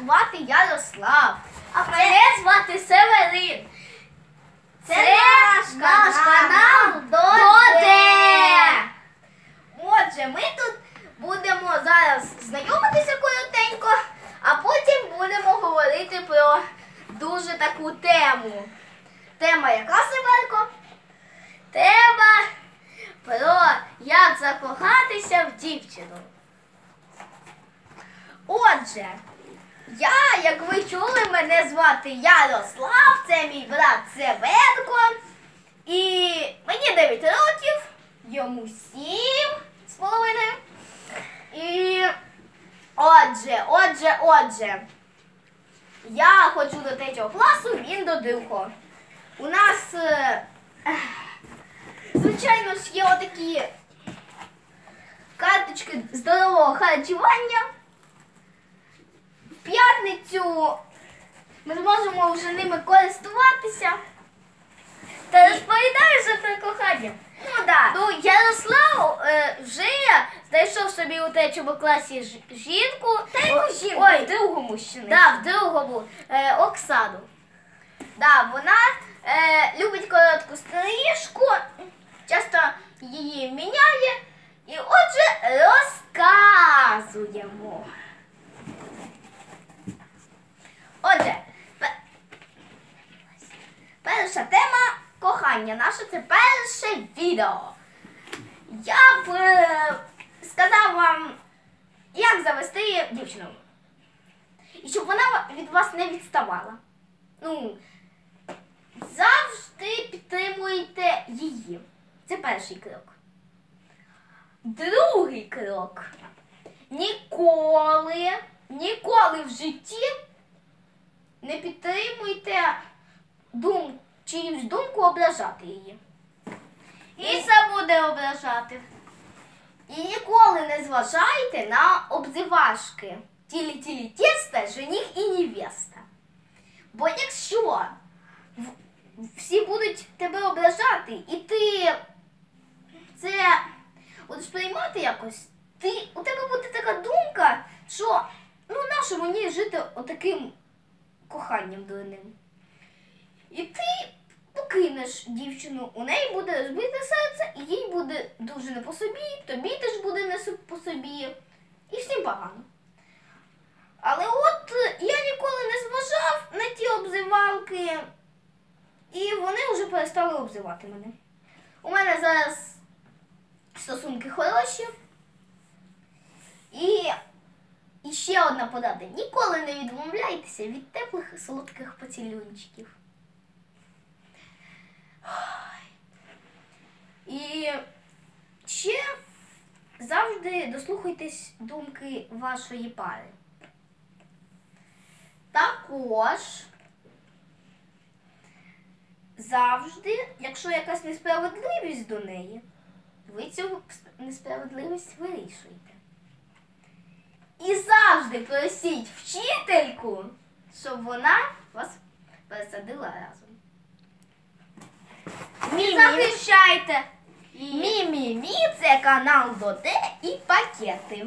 звати Ярослав. А мене звати Северин. Це, наш наш канал Доде. Отже, ми тут будемо зараз знайомитися коротенько, а потім будемо говорити про дуже таку тему. Тема яка, Северко? Тема про як закохатися в дівчину. Отже, я, як ви чули, мене звати Ярослав, це мій брат Северко. І мені 9 років, йому 7 з половиною. І отже, отже, отже. Я ходжу до третього класу, він до другого. У нас, е, звичайно ж, є отакі карточки здорового харчування. П'ятницю ми зможемо вже ними користуватися. Та розповідаю за про кохання. Ну да. Ну, Ярослав е, вже знайшов собі у третьому класі ж- жінку. Та яку жінку? Ой, В другому ще не. да, в другому е, Оксану. Да, вона е, любить коротку стрижку, часто її міняє. І отже, розказуємо. Отже, пе- перша тема кохання наше це перше відео. Я б е, сказав вам, як завести дівчину. І щоб вона від вас не відставала. Ну, завжди підтримуйте її. Це перший крок. Другий крок. Ніколи, ніколи в житті не підтримуйте дум, чиюсь думку ображати її. І це буде ображати. І ніколи не зважайте на обзивашки. Тілі-тілі тіста, жених і невеста. Бо якщо всі будуть тебе ображати, і ти це будеш приймати якось, ти, у тебе буде така думка, що ну нащо мені жити отаким коханням дурним. І ти покинеш дівчину, у неї буде розбите серце, і їй буде дуже не по собі, тобі теж буде не по собі, і всім погано. Але от е, я ніколи не зважав на ті обзивалки, і вони вже перестали обзивати мене. У мене зараз стосунки хороші. І, і ще одна порада. Ніколи не відмовляйтеся від теплих і солодких поцілунчиків. І ще завжди дослухайтесь думки вашої пари. Також завжди, якщо якась несправедливість до неї, ви цю несправедливість вирішуєте. І завжди просіть вчительку, щоб вона вас пересадила разом. І захищайте. Мі-мі-мі це канал Доте і пакети.